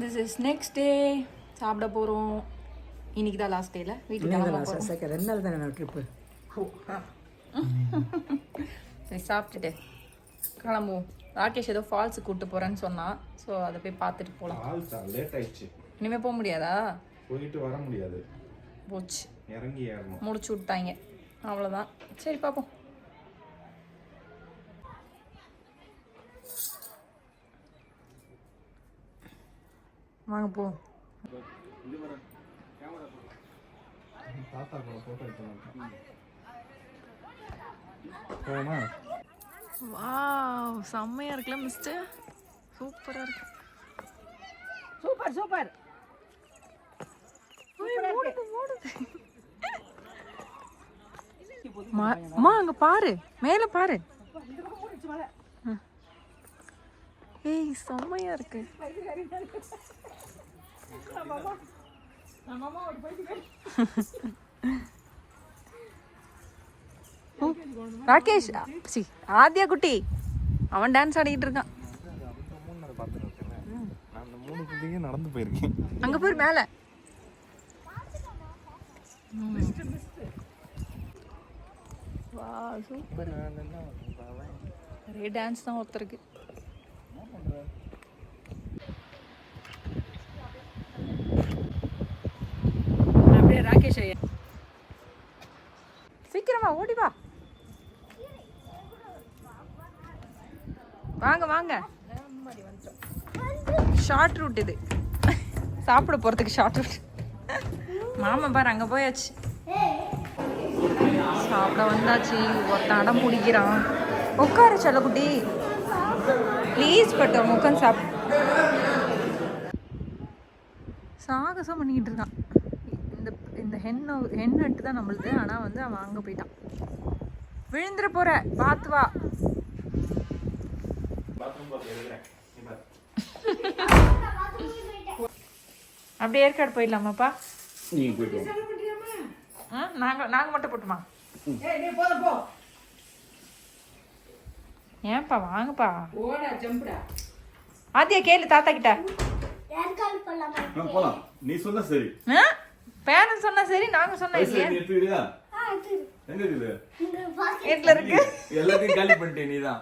This is next day சாப்பிட போகிறோம் இன்னைக்கு தான் லாஸ்ட் டேல வீட்டுக்கு செகண்ட் ரெண்டு நாள் தானே ட்ரிப்பு சரி சாப்பிட்டுட்டு கிளம்புவோம். ராகேஷ் ஏதோ ஃபால்ஸுக்கு கூப்பிட்டு போகிறேன்னு சொன்னான் ஸோ அதை போய் பார்த்துட்டு போகலாம் லேட் ஆயிடுச்சு. இனிமேல் போக முடியாதா? போயிட்டு வர முடியாது. போச்சு. இறங்கி ஏறணும். முடிச்சு விட்டாங்க. அவ்வளோதான் சரி பார்ப்போம். வாங்க போ. தாத்தா கூட போட்டோ செம்மையா இருக்குல்ல மிஸ்டர் சூப்பரா இருக்கு. Super super. அம்மா அங்க பாரு. மேல பாரு. ஏய் செம்மையா இருக்கு. ராகேஷ் சி ஆத்யா குட்டி அவன் டான்ஸ் ஆடிக்கிட்டு இருக்கான். நடந்து போயிருக்கேன் அங்க போய் மேல. வா சூப்பர் நிறைய டான்ஸ் தான் ஒருத்தருக்கு. பேர் ராகேஷ் ஐயா. சீக்கிரமா ஓடி வா. வாங்க வாங்க. ஷார்ட் ரூட் இது. சாப்பிட போறதுக்கு ஷார்ட் ரூட் மாமா பாரு அங்க போயாச்சு. சாப்பிட வந்தாச்சு. ஒருத்தன் அடம் பிடிக்கிறான். உட்கார செல்லக்குட்டி. ப்ளீஸ் பட்டு உட்காந்து சாப் சாகசம் பண்ணிக்கிட்டு இருக்கான். இந்த இந்த ஹென்னை ஹென் நட்டு தான் நம்மளுது. ஆனால் வந்து அவன் அங்கே போயிட்டான். விழுந்துட போற பார்த்து வா. பாத்ரூம் பார்த்து எடுக்கிறேன். நீ பாரு. அப்படியே ஏற்காடு போயிடலாமாப்பா? நீங்க போயிட்டு நாங்கள் நாங்கள் மட்டும் போட்டுமா? ஏய் நீ போதும் போ. ஏன்ப்பா வாங்கப்பா. ஆத்தியா கேளு தாத்தா கிட்ட. போலாம். நீ சொன்ன சரி. பேரண்ட்ஸ் சொன்னா சரி நாங்க சொன்னா சரி, இல்லையா? நீ எடுத்துக்கிறியா எங்க இருக்குது? வீட்டுல இருக்கு. எல்லாத்தையும் காலி பண்ணிட்டே நீதான்.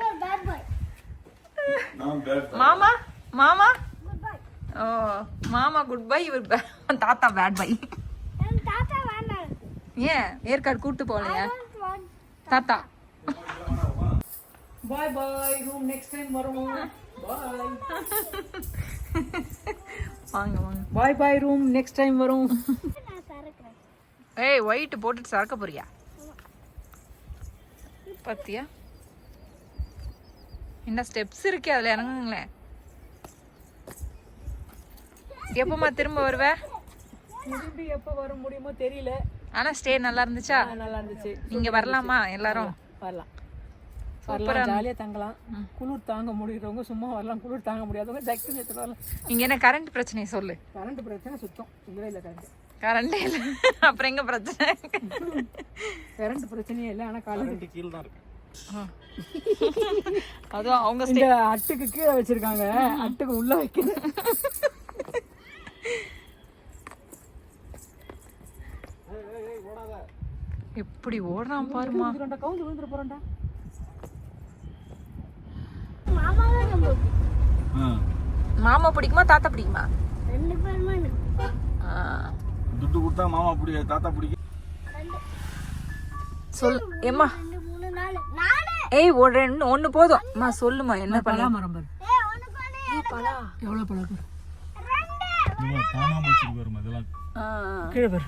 நான் bad boy. மாமா மாமா? ஓ மாமா குட் பை இவர் தாத்தா பேட் பை ஏன்? ஏற்காடு கூட்டு போகலையா? தாத்தா. Bye bye room next time வரும். பாய் வாங்க வாங்க. Bye bye room next time வரும். ஏய் ஒயிட் போட்டுட்டு சறக்க போறியா? பாத்தியா? என்ன ஸ்டெப்ஸ் இருக்கே அதுல இறங்குங்களேன். எப்பமா திரும்ப வருவ? திரும்பி எப்போ வர முடியுமோ தெரியல. ஆனா ஸ்டே நல்லா இருந்துச்சா? நல்லா இருந்துச்சு. நீங்க வரலாமா எல்லாரும்? வரலாம். வரலாம் ஜாலியாக தங்கலாம். குளிர் தாங்க முடியுறவங்க சும்மா வரலாம் குளிர் தாங்க முடியாதவங்க ஜக்கு எடுத்துட்டு வரலாம். இங்க என்ன கரண்ட் பிரச்சனை சொல்லு. கரண்ட் பிரச்சனை சுத்தம். இல்லவே இல்லை கரண்ட் கரண்டே இல்ல. அப்புறம் எங்க பிரச்சனை? கரண்ட் பிரச்சனையே இல்லை ஆனால் காலையில் ரெண்டு கீழ் தான் இருக்கு. அதுவும் அவங்க இந்த அட்டுக்கு கீழே வச்சிருக்காங்க. அட்டுக்கு உள்ள வைக்கிறது எப்படி ஓடுறான் பாருமா கவுந்து விழுந்துட போறோம்டா மாமா பிடிக்குமா தாத்தா பிடிக்குமா? ஆ. துட்டு கொடுத்தா மாமா பிடி தாத்தா பிடிக்கும் சொல் ஏம்மா. ஏய் ஒரு ரெண்டு ஒண்ணு போதும். அம்மா சொல்லுமா என்ன பண்ண மரம் பாரு. எவ்வளோ பழம். காணாம வச்சிருக்கு வரும் அதெல்லாம் கீழே பாரு.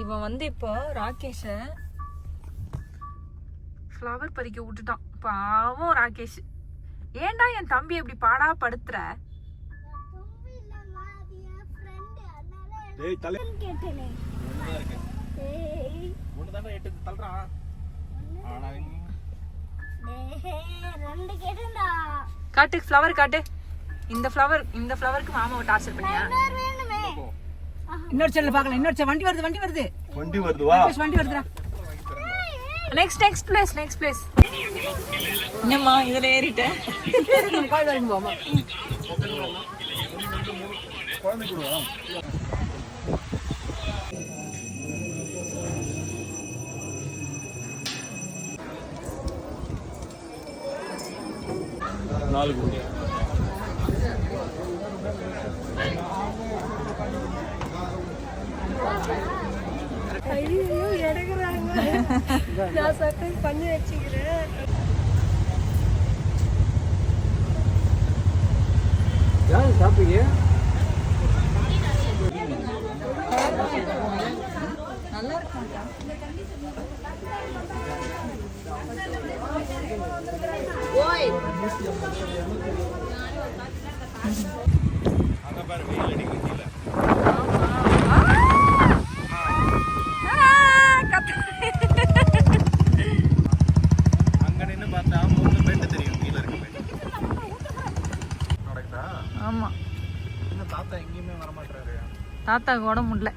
இவன் வந்து இப்போ ராகேஷ ஃப்ளவர் பறிக்க விட்டுட்டான். பாவம் ராகேஷ். ஏன்டா என் தம்பி இப்படி பாடா படுத்துற? காட்டு ஃப்ளவர் காட்டு. இந்த ஃப்ளவர் இந்த ஃப்ளவருக்கு மாமாவை டார்ச்சர் பண்ணியா? இன்னொரு செல்ல பார்க்கலாம். இன்னொரு செல். வண்டி வருது வண்டி வருது. வண்டி வருதுவா? பேசு, வண்டி வருதுடா. Next next place next place என்னம்மா இதுல ஏறிட்டேன். கோயில் வரைக்கும் போமா நாலு கோடி. யார் சாப்பிட்டீங்க நல்லா இருக்கும் அங்க நின்னு பார்த்தா மூணு பெட்டு தெரியும் கீழ இருக்க பெட்டு நடக்குதா ஆமா என்ன தாத்தா எங்கேயுமே வர மாட்டாரு தாத்தாக்கு உடம்பு முடியல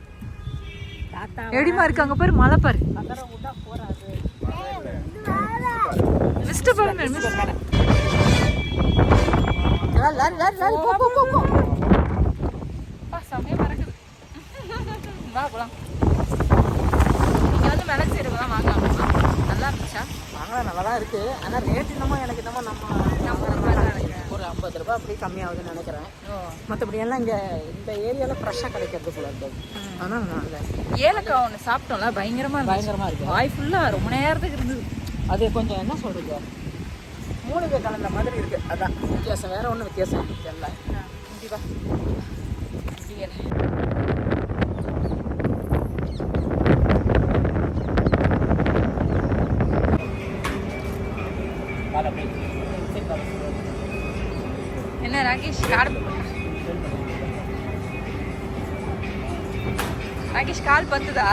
எப்படிமா இருக்கு அங்க பாரு மலை பாரு. மிஸ்டர் பாருங்க மிஸ்டர் லாரி லாரி லாரி போ போ போ போ. அப்பா செம்மையா பறக்குது. வா போலாம். நீங்க வந்து மிளகு சீரகம் தான் வாங்கலாமா நல்லா இருந்துச்சா? வாங்கலாம் நல்லா தான் இருக்கு. ஆனா ரேட் என்னமோ எனக்கு என்னமோ நம்ம நம்ம ஐம்பது ரூபாய் அப்படி கம்மியாகுதுன்னு நினைக்கிறேன். மற்றபடி எல்லாம் இங்கே இந்த ஏரியாவில் ஃப்ரெஷ்ஷாக கிடைக்கிறது போல இருக்கு. ஆனால் நல்ல ஏலக்காய் ஒன்று சாப்பிட்டோம்ல பயங்கரமா இருந்துச்சு. பயங்கரமாக இருக்கு. வாய் ஃபுல்லா ரொம்ப நேரத்துக்கு இருந்தது. அது கொஞ்சம் என்ன சொல்றது? மூலிகை கலந்த மாதிரி இருக்கு. அதான் வித்தியாசம். வேற ஒன்றும் வித்தியாசம் இல்லை. முடிவா என்ன ராகேஷ் கால் ராகேஷ் கால் பத்துதா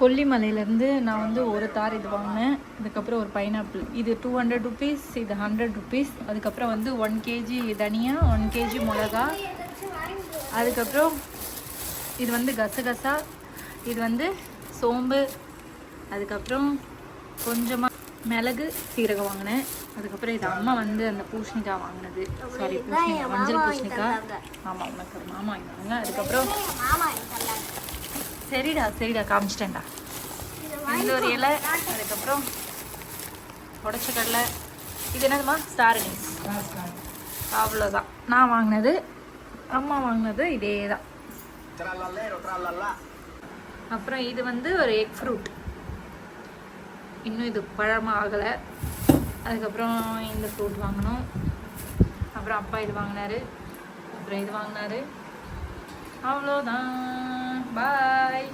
கொல்லிமலையிலேருந்து நான் வந்து ஒரு தார் இது வாங்கினேன். அதுக்கப்புறம் ஒரு பைனாப்பிள். இது டூ ஹண்ட்ரட் ருபீஸ் இது ஹண்ட்ரட் ருபீஸ் அதுக்கப்புறம் வந்து ஒன் கேஜி தனியா ஒன் கேஜி மிளகா. அதுக்கப்புறம் இது வந்து கசகசா. இது வந்து சோம்பு. அதுக்கப்புறம் கொஞ்சமாக மிளகு சீரகம் வாங்கினேன். அதுக்கப்புறம் இது அம்மா வந்து அந்த பூசணிக்காய் வாங்கினது. சாரி பூசணிக்காய் மஞ்சள் பூஷணிக்காய் ஆமாம் உனக்கு மாமா வாங்கினாங்க அதுக்கப்புறம் சரிடா சரிடா காமிச்சிட்டேன்டா. இந்த ஒரு இலை அதுக்கப்புறம் உடச்ச கடலை. இது என்னதுமா ஸ்டார் அனீஸ் அவ்வளோதான் நான் வாங்கினது அம்மா வாங்கினது இதே தான் அப்புறம் இது வந்து ஒரு எக் ஃப்ரூட் இன்னும் இது பழமாக ஆகலை. அதுக்கப்புறம் இந்த ஃப்ரூட் வாங்கினோம் அப்புறம் அப்பா இது வாங்கினாரு. அப்புறம் இது வாங்கினாரு. அவ்வளோதான் பாய்